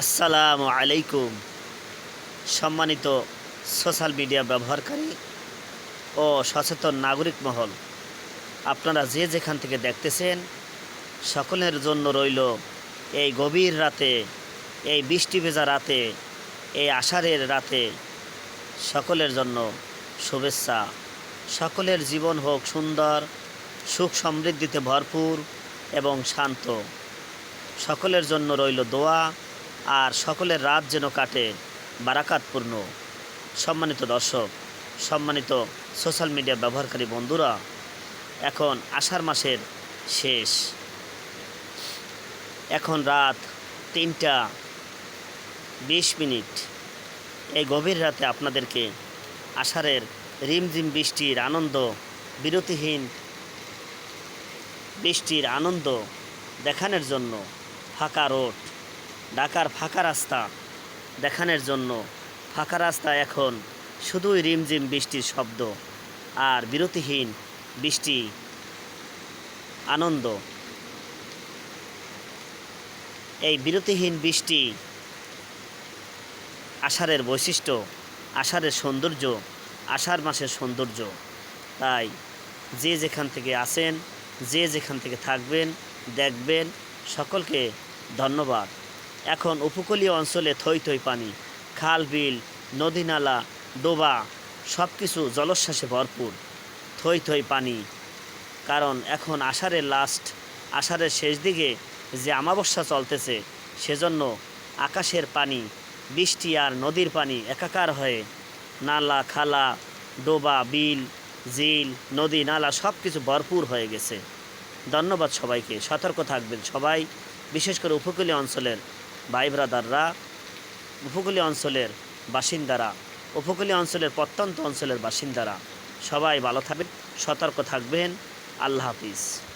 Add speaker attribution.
Speaker 1: আসসালামু আলাইকুম। সম্মানিত সোশ্যাল মিডিয়া ব্যবহারকারী ও সচেতন নাগরিক মহল, আপনারা যে যেখান থেকে দেখতেছেন, সকলের জন্য রইল এই গভীর রাতে, এই বৃষ্টি ভেজা রাতে, এই আষাঢ়ের রাতে সকলের জন্য শুভেচ্ছা। সকলের জীবন হোক সুন্দর, সুখ সমৃদ্ধিতে ভরপুর এবং শান্ত। সকলের জন্য রইল দোয়া আর সকলের রাত যেন কাটে, বারাকাতপূর্ণ। সম্মানিত দর্শক, সম্মানিত সোশ্যাল মিডিয়া ব্যবহারকারী বন্ধুরা, এখন আষাঢ় মাসের শেষ। এখন রাত তিনটা বিশ মিনিট। এই গভীর রাতে আপনাদেরকে আষাঢ়ের রিমঝিম বৃষ্টির আনন্দ, বিরতিহীন বৃষ্টির আনন্দ দেখানোর জন্য ফাঁকা রোড ঢাকার ফাঁকা রাস্তা দেখানোর জন্য। ফাঁকা রাস্তা এখন শুধুই রিমঝিম বৃষ্টির শব্দ আর বিরতিহীন বৃষ্টি আনন্দ। এই বিরতিহীন বৃষ্টি আষাঢ়ের বৈশিষ্ট্য, আষাঢ়ের সৌন্দর্য, আষাঢ় মাসের সৌন্দর্য। তাই যে যেখান থেকে আসেন যে যেখান থেকে থাকবেন, দেখবেন, সকলকে ধন্যবাদ। এখন উপকূলীয় অঞ্চলে থই থই পানি, খাল, বিল, নদী নালা, ডোবা সব কিছু জলোচ্ছ্বাসে ভরপুর, থই থই পানি। কারণ এখন আষাঢ়ের লাস্ট আষাঢ়ের শেষ দিকে যে অমাবস্যা চলতেছে, সেজন্য আকাশের পানি, বৃষ্টি আর নদীর পানি একাকার হয়ে নালা, খালা, ডোবা, বিল জিল নদী, নালা সব কিছু ভরপুর হয়ে গেছে। ধন্যবাদ সবাইকে, সতর্ক থাকবেন সবাই, বিশেষ করে উপকূলীয় অঞ্চলের ভাই ব্রাদাররা, উপকূলীয় অঞ্চলের বাসিন্দারা, উপকূলীয় অঞ্চলের প্রত্যন্ত অঞ্চলের বাসিন্দারা, সবাই ভালো থাকবেন, সতর্ক থাকবেন। আল্লাহ হাফিজ।